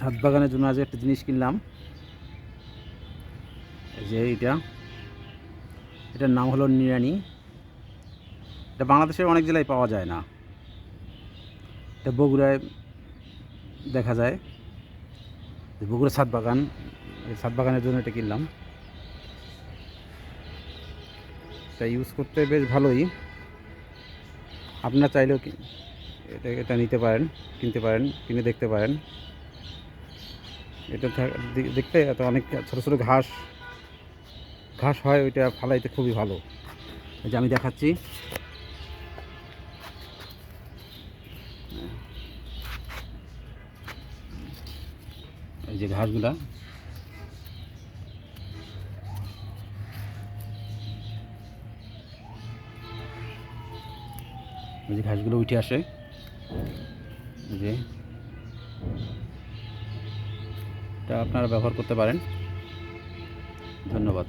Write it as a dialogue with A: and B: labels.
A: ছাদ বাগানের জন্য আজ একটা জিনিস কিনলাম। যে এটা এটার নাম হলো নিরানি এটা বাংলাদেশের অনেক জেলায় পাওয়া যায় না। এটা বগুড়ায় দেখা যায়। বগুড়া ছাদ বাগান, এই ছাদ বাগানের জন্য এটা কিনলাম। এটা ইউজ করতে বেশ ভালোই। আপনারা চাইলেও এটা এটা নিতে পারেন, কিনতে পারেন, কিনে দেখতে পারেন। এটা দেখতে এত অনেক ছোটো ছোটো ঘাস। ঘাস হয়, ওইটা ফালাইতে খুবই ভালো। এই যে আমি দেখাচ্ছি। এই যে ঘাসগুলা। এই যে ঘাসগুলো উঠে আসে। যে এটা আপনারা ব্যবহার করতে পারেন। ধন্যবাদ।